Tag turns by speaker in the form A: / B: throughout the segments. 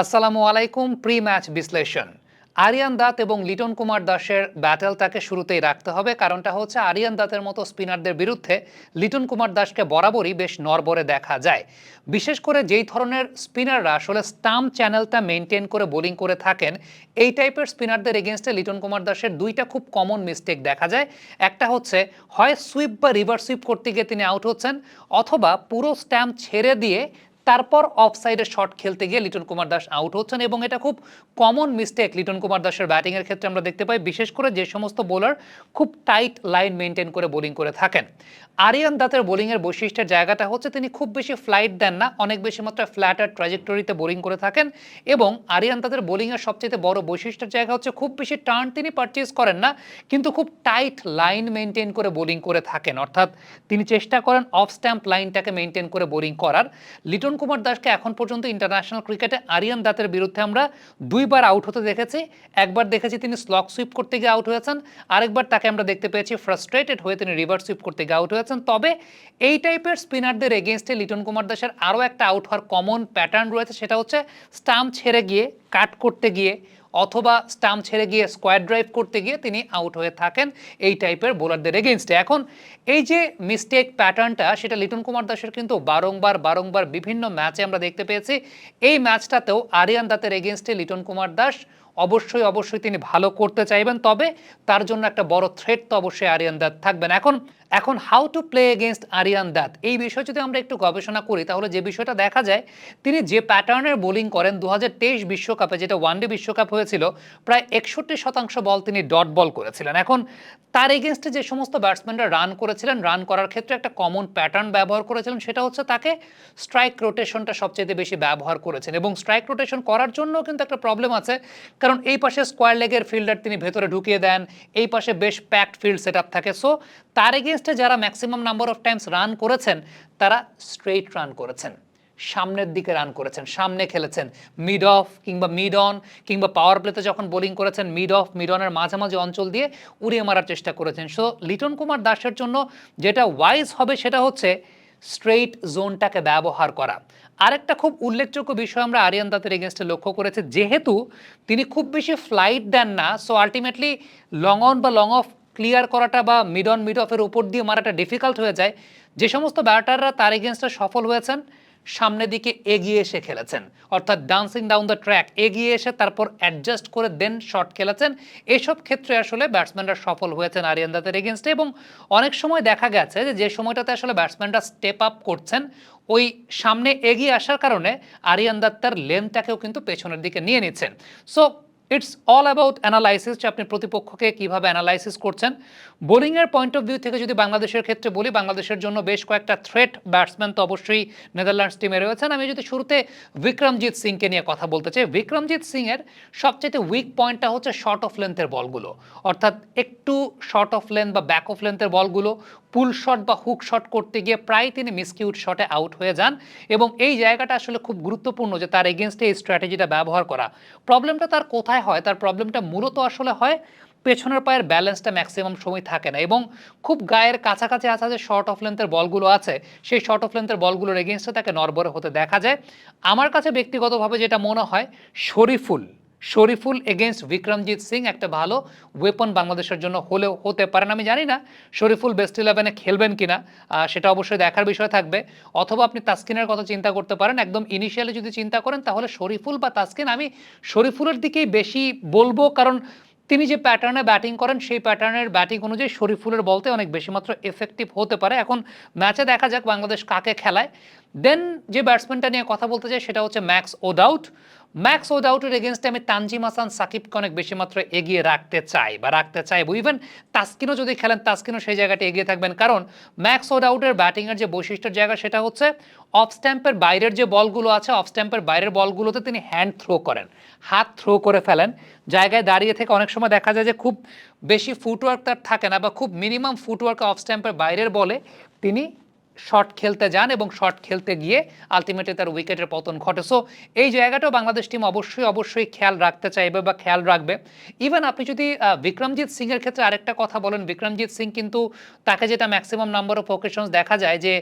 A: আসসালামু আলাইকুম pre match বিশ্লেষণ। আরিয়ান দাত এবং লিটন কুমার দাসের ব্যাটেল তাকে শুরুতেই রাখতে হবে। কারণটা হচ্ছে আরিয়ান দাতের মতো স্পিনারদের বিরুদ্ধে লিটন কুমার দাসকে বরাবরই বেশ নরবরে দেখা যায়। বিশেষ করে যেই ধরনের স্পিনাররা আসলে স্টাম্প চ্যানেলটা মেনটেন করে বোলিং করে থাকেন, এই টাইপের স্পিনারদের এগেনস্টে লিটন কুমার দাসের দুইটা খুব কমন মিস্টেক দেখা যায়। একটা হচ্ছে, হয় সুইপ বা রিভার সুইপ করতে গিয়ে তিনি আউট হচ্ছেন, অথবা পুরো স্ট্যাম্প ছেড়ে দিয়ে তারপর অফ সাইডে শট খেলতে গিয়ে লিটন কুমার দাস আউট হচ্ছেন এবং এটা খুব কমন মিস্টেক লিটন কুমার দাসের ব্যাটিংয়ের ক্ষেত্রে আমরা দেখতে পাই, বিশেষ করে যে সমস্ত বোলার খুব টাইট লাইন মেনটেন করে বোলিং করে থাকেন। আরিয়ান দাতের বোলিংয়ের বৈশিষ্ট্যের জায়গাটা হচ্ছে তিনি খুব বেশি ফ্লাইট দেন না, অনেক বেশি মাত্রায় ফ্ল্যাটার ট্রাজেক্টরিতে বোলিং করে থাকেন এবং আরিয়ান দাতের বোলিংয়ের সবচেয়ে বড় বৈশিষ্ট্যের জায়গা হচ্ছে খুব বেশি টার্ন তিনি পারচেজ করেন না, কিন্তু খুব টাইট লাইন মেনটেন করে বোলিং করে থাকেন। অর্থাৎ তিনি চেষ্টা করেন অফ স্ট্যাম্প লাইনটাকে মেনটেন করে বোলিং করার। লিটন কুমার দাসকে এখন পর্যন্ত ইন্টারন্যাশনাল ক্রিকেটে আরিয়ান দাতের বিরুদ্ধে আমরা দুইবার আউট হতে দেখেছি। একবার দেখেছি তিনি স্লক সুইপ করতে গিয়ে আউট হয়েছেন, আরেকবার তাকে আমরা দেখতে পেয়েছি ফ্রাস্ট্রেটেড হয়ে তিনি রিভার্স সুইপ করতে গিয়ে আউট হয়েছেন। তবে এই টাইপের স্পিনারদের এগেনস্টে লিটন কুমার দাসের আরও একটা আউট হওয়ার কমন প্যাটার্ন রয়েছে, সেটা হচ্ছে স্টাম্প ছেড়ে গিয়ে কাট করতে গিয়ে অথবা স্টাম্প ছেড়ে গিয়ে স্কোয়ার ড্রাইভ করতে গিয়ে তিনি আউট হয়ে থাকেন। এই টাইপের বোলারদের এগেনস্টে এখন এই যে মিস্টেক প্যাটার্নটা সেটা লিটন কুমার দাসের কিন্তু বারংবার বারংবার বিভিন্ন ম্যাচে আমরা দেখতে পেয়েছি। এই ম্যাচটাতেও আরিয়ান দাতের এগেনস্টে লিটন কুমার দাস অবশ্যই অবশ্যই তিনি ভালো করতে চাইবেন। তবে তার জন্য একটা বড় থ্রেট তো অবশ্যই আরিয়ান দাত থাকবেন। এখন এখন how to play against Aryan Dutt এই বিষয়ে যদি আমরা একটু গবেষণা করি, তাহলে যে বিষয়টা দেখা যায়, তিনি যে প্যাটার্নের বোলিং করেন দু বিশ্বকাপে যেটা ওয়ানডে বিশ্বকাপ হয়েছিল, প্রায় একষট্টি শতাংশ বল তিনি ডট বল করেছিলেন। এখন তার এগেনস্টে যে সমস্ত ব্যাটসম্যানরা রান করেছিলেন রান করার ক্ষেত্রে একটা কমন প্যাটার্ন ব্যবহার করেছিলেন, সেটা হচ্ছে তাকে স্ট্রাইক রোটেশনটা সবচেয়ে বেশি ব্যবহার করেছেন। এবং স্ট্রাইক রোটেশন করার জন্য কিন্তু একটা প্রবলেম আছে, কারণ এই পাশে স্কোয়ার লেগের ফিল্ডার তিনি ভেতরে ঢুকিয়ে দেন, এই পাশে বেশ প্যাকড ফিল্ড সেট থাকে। সো তার এগেনস্টে যারা maximum number of times run করেছেন, তারা স্ট্রেইট রান করেছেন। সামনের দিকে রান করেছেন, সামনে খেলেছেন। মিড অফ কিংবা মিড অন কিংবা পাওয়ার প্লেতে যখন বোলিং করেছেন মিড অফ মিড অনের মাঝামাঝি অঞ্চল দিয়ে উড়িয়ে মারার চেষ্টা করেছেন। সো লিটন কুমার দাসের জন্য যেটা ওয়াইজ হবে সেটা হচ্ছে স্ট্রেইট জোনটাকে ব্যবহার করা। আরেকটা খুব উল্লেখযোগ্য বিষয় আমরা আরিয়ান দাতের এগেনস্টে লক্ষ্য করেছি, যেহেতু তিনি খুব বেশি ফ্লাইট দেন না সো আলটিমেটলি লং অন বা লং অফ ক্লিয়ার করাটা বা মিড অন মিড অফের উপর দিয়ে মারাটা ডিফিকাল্ট হয়ে যায়। যে সমস্ত ব্যাটাররা তার এগেনস্টে সফল হয়েছেন, সামনের দিকে এগিয়ে এসে খেলেছেন। অর্থাৎ ডান্সিং ডাউন দ্য ট্র্যাক এগিয়ে এসে তারপর অ্যাডজাস্ট করে দেন শট খেলেছেন। এসব ক্ষেত্রে আসলে ব্যাটসম্যানরা সফল হয়েছেন আরিয়ান দাতের এগেনস্টে এবং অনেক সময় দেখা গেছে যে যে সময়টাতে আসলে ব্যাটসম্যানরা স্টেপ আপ করছেন, ওই সামনে এগিয়ে আসার কারণে আরিয়ান দাত্তার লেন্থটাকেও কিন্তু পেছনের দিকে নিয়ে নিচ্ছেন। So it's all about analysis যে আপনি প্রতিপক্ষকে কীভাবে অ্যানালাইসিস করছেন। বোলিংয়ের পয়েন্ট অফ ভিউ থেকে যদি বাংলাদেশের ক্ষেত্রে বলি, বাংলাদেশের জন্য বেশ কয়েকটা থ্রেট ব্যাটসম্যান তো অবশ্যই নেদারল্যান্ডস টিমে রয়েছেন। আমি যদি শুরুতে বিক্রমজিৎ সিংকে নিয়ে কথা বলতে চাই বিক্রমজিৎ সিংয়ের সবচেয়ে উইক পয়েন্টটা হচ্ছে শর্ট অফ লেন্থের বলগুলো। অর্থাৎ একটু শর্ট অফ লেন্থ বা ব্যাক অফ লেন্থের বলগুলো পুল শট বা হুক শট করতে গিয়ে প্রায় তিনি মিসকিউট শটে আউট হয়ে যান। এবং এই জায়গাটা আসলে খুব গুরুত্বপূর্ণ যে তার এগেনস্টে এই স্ট্র্যাটেজিটা ব্যবহার করা। প্রবলেমটা তার কোথায় হয়, তার প্রবলেমটা মূলত আসলে হয় পেছনের পায়ের ব্যালেন্সটা ম্যাক্সিমাম সময় থাকে না এবং খুব গায়ের কাছাকাছি আসা যে শর্ট অফ লেন্থের বলগুলো আছে, সেই শর্ট অফ লেন্থের বলগুলোর এগেনস্টে তাকে নরবরে হতে দেখা যায়। আমার কাছে ব্যক্তিগতভাবে যেটা মনে হয়, শরীফুল। শরীফুল এগেনস্ট বিক্রমজিৎ সিং একটা ভালো ওয়েপন বাংলাদেশের জন্য হলেও হতে পারেন আমি জানি না শরীফুল বেস্ট ইলেভেনে খেলবেন কিনা সেটা অবশ্যই দেখার বিষয় থাকবে। অথবা আপনি তাসকিনের কথা চিন্তা করতে পারেন। একদম ইনিশিয়ালি যদি চিন্তা করেন, তাহলে শরীফুল বা তাসকিন, আমি শরীফুলের দিকেই বেশি বলব। কারণ তিনি যে প্যাটার্নে ব্যাটিং করেন, সেই প্যাটার্নের ব্যাটিং অনুযায়ী শরীফুলের বলতে অনেক বেশি মাত্র এফেক্টিভ হতে পারে। এখন ম্যাচে দেখা যাক বাংলাদেশ কাকে খেলায়। দেন যে ব্যাটসম্যানটা নিয়ে কথা বলতে চাই, সেটা হচ্ছে ম্যাক্স ওদাউট ম্যাক্স ওদাউটের এগেনস্টে আমি তানজিম হাসান সাকিবকে অনেক বেশি মাত্র এগিয়ে রাখতে চাই বা রাখতে চাইব ইভেন তাস্কিনও যদি খেলেন তাস্কিনও সেই জায়গাটা এগিয়ে থাকবেন। কারণ ম্যাক্স ওদাউটের ব্যাটিংয়ের যে বৈশিষ্ট্যের জায়গা সেটা হচ্ছে অফ স্ট্যাম্পের বাইরের যে বলগুলো আছে অফ স্ট্যাম্পের বাইরের বলগুলোতে তিনি হ্যান্ড থ্রো করেন। হাত থ্রো করে ফেলেন। জায়গায় দাঁড়িয়ে থেকে অনেক সময় দেখা যায় যে খুব বেশি ফুটওয়ার্ক তার থাকে না বা খুব মিনিমাম ফুটওয়ার্ক অফ স্ট্যাম্পের বাইরের বলে তিনি শট খেলতে যান এবং শট খেলতে গিয়ে আলটিমেটলি তার উইকেটের পতন ঘটে। সো এই জায়গাটাও বাংলাদেশ টিম অবশ্যই অবশ্যই খেয়াল রাখতে চাইবে বা খেয়াল রাখবে। ইভেন আপনি যদি বিক্রমজিৎ সিংয়ের ক্ষেত্রে আরেকটা কথা বলেন বিক্রমজিৎ সিং কিন্তু তাকে যেটা ম্যাক্সিমাম নাম্বার অফ ওকেশনস দেখা যায় যে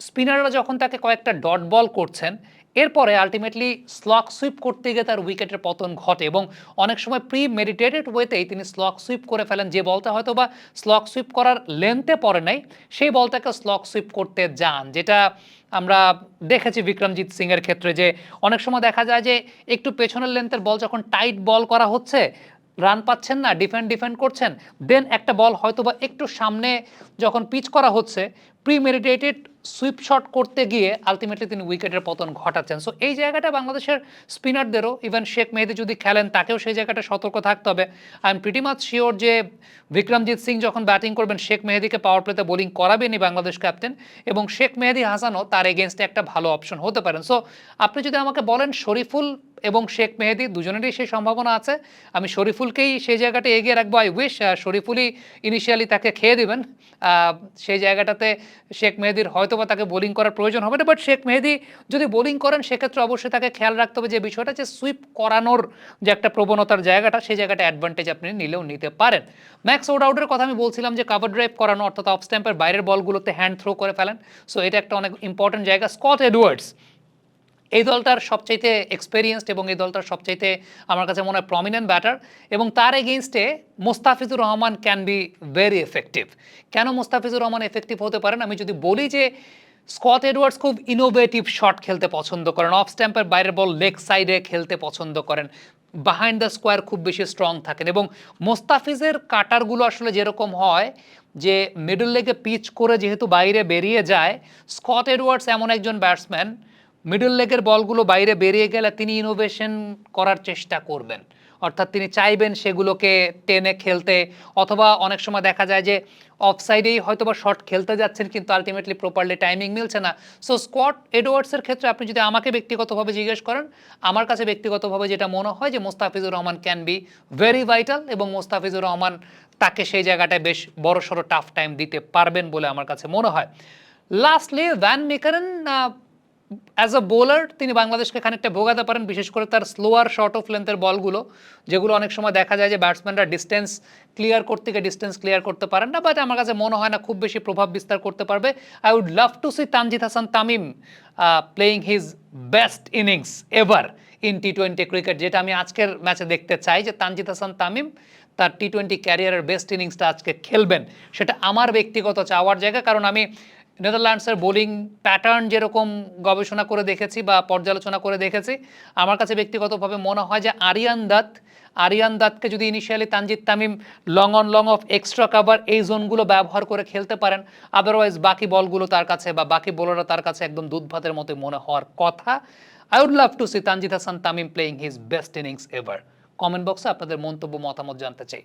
A: স্পিনাররা যখন তাকে কয়েকটা ডট বল করছেন এরপরে আলটিমেটলি স্লক সুইপ করতে গিয়ে তার উইকেটের পতন ঘটে এবং অনেক সময় প্রি মেডিটেটেড ওয়েতেই তিনি স্লক সুইপ করে ফেলেন। যে বলটা হয়তো বা স্লক সুইপ করার লেন্থে পড়ে নাই, সেই বলটাকে স্লক সুইপ করতে যান, যেটা আমরা দেখেছি বিক্রমজিৎ সিং এর ক্ষেত্রে যে অনেক সময় দেখা যায় যে একটু পেছনের লেন্থের বল যখন টাইট বল করা হচ্ছে রান পাচ্ছেন না ডিফেন্ড ডিফেন্ড করছেন দেন একটা বল হয়তো বা একটু সামনে যখন পিচ করা হচ্ছে প্রিমেডিটেটেড সুইপ শট করতে গিয়ে আলটিমেটলি তিনি উইকেটের পতন ঘটাচ্ছেন। সো এই জায়গাটা বাংলাদেশের স্পিনারদেরও ইভেন শেখ মেহেদি যদি খেলেন, তাকেও সেই জায়গাটা সতর্ক থাকতে হবে। I am pretty much sure যে বিক্রমজিৎ সিং যখন ব্যাটিং করবেন শেখ মেহেদিকে পাওয়ার প্লেতে বোলিং করাবেনই বাংলাদেশ ক্যাপ্টেন এবং শেখ মেহেদি হাসানও তার এগেনস্টে একটা ভালো অপশন হতে পারেন সো আপনি যদি আমাকে বলেন শরীফুল এবং শেখ মেহেদি দুজনেরই সেই সম্ভাবনা আছে, আমি শরীফুলকেই সেই জায়গাটা এগিয়ে রাখব। আই উইশ শরীফুলই ইনিশিয়ালি তাকে খেয়ে দিবেন। সেই জায়গাটাতে শেখ মেহেদির হয়তো বা তাকে বোলিং করার প্রয়োজন হবে না বাট শেখ মেহেদি যদি বোলিং করেন, সেক্ষেত্রে অবশ্যই তাকে খেয়াল রাখতে হবে যে বিষয়টা যে সুইপ করানোর যে একটা প্রবণতার জায়গাটা, সেই জায়গাটা অ্যাডভান্টেজ আপনি নিলেও নিতে পারেন। ম্যাক্স ওড আউটের কথা আমি বলছিলাম যে কাভার ড্রাইভ করানো, অর্থাৎ অফ স্ট্যাম্পের বাইরের বলগুলোতে হ্যান্ড থ্রো করে ফেলেন। সো এটা একটা অনেক ইম্পর্টেন্ট জায়গা। স্কট এডওয়ার্ডস এই দলটার সবচাইতে এক্সপেরিয়েন্সড এবং এই দলটার সবচাইতে আমার কাছে মনে হয় প্রমিনেন্ট ব্যাটার এবং তার এগেনস্টে Mustafizur Rahman can be very effective কেন মোস্তাফিজুর রহমান এফেক্টিভ হতে পারেন? আমি যদি বলি যে স্কট এডওয়ার্ডস খুব ইনোভেটিভ শট খেলতে পছন্দ করেন অফ স্ট্যাম্পের বাইরের বল লেগ সাইডে খেলতে পছন্দ করেন বাহাইন্ড দ্য স্কোয়ার খুব বেশি স্ট্রং থাকেন এবং মোস্তাফিজের কাটারগুলো আসলে যেরকম হয় যে মিডল লেগে পিচ করে যেহেতু বাইরে বেরিয়ে যায়, স্কট এডওয়ার্ডস এমন একজন ব্যাটসম্যান মিডল লেগের বলগুলো বাইরে বেরিয়ে গেলে তিনি ইনোভেশন করার চেষ্টা করবেন। অর্থাৎ তিনি চাইবেন সেগুলোকে টেনে খেলতে, অথবা অনেক সময় দেখা যায় যে অফ সাইডেই হয়তো বা শট খেলতে যাচ্ছেন, কিন্তু আলটিমেটলি প্রপারলি টাইমিং মিলছে না। সো স্কট এডওয়ার্ডসের ক্ষেত্রে আপনি যদি আমাকে ব্যক্তিগতভাবে জিজ্ঞেস করেন, আমার কাছে ব্যক্তিগতভাবে যেটা মনে হয় যে Mustafizur Rahman can be very vital এবং মোস্তাফিজুর রহমান তাকে সেই জায়গাটায় বেশ বড় সড়ো টাফ টাইম দিতে পারবেন বলে আমার কাছে মনে হয়। Lastly Van Meekeren as a bowler তিনি বাংলাদেশকে খানিকটা ভোগাতে পারেন, বিশেষ করে তার স্লোয়ার শর্ট অফ লেন্থের বলগুলো, যেগুলো অনেক সময় দেখা যায় যে ব্যাটসম্যানরা ডিস্টেন্স ক্লিয়ার করতে গিয়ে ডিস্টেন্স ক্লিয়ার করতে পারেন না বাট আমার কাছে মনে হয় না খুব বেশি প্রভাব বিস্তার করতে পারবে। I would love to see Tanzid Hasan Tamim playing his best innings ever in T twenty cricket যেটা আমি আজকের ম্যাচে দেখতে চাই যে তানজিদ হাসান তামিম তার টি টোয়েন্টি ক্যারিয়ারের বেস্ট ইনিংসটা আজকে খেলবেন, সেটা আমার ব্যক্তিগত চাওয়ার জায়গা, কারণ আমি নেদারল্যান্ডসের বোলিং প্যাটার্ন যেরকম গবেষণা করে দেখেছি বা পর্যালোচনা করে দেখেছি, আমার কাছে ব্যক্তিগতভাবে মনে হয় যে আরিয়ান দাত, আরিয়ান দাতকে যদি initially Tanzid Tamim long on long off extra cover এই জোনগুলো ব্যবহার করে খেলতে পারেন আদারওয়াইজ বাকি বলগুলো তার কাছে বা বাকি বোলাররা তার কাছে একদম দুধভাতের মতো মনে হওয়ার কথা। I would love to see Tanzid Hasan Tamim playing his best innings ever comment বক্সে আপনাদের মন্তব্য, মতামত জানতে চাই।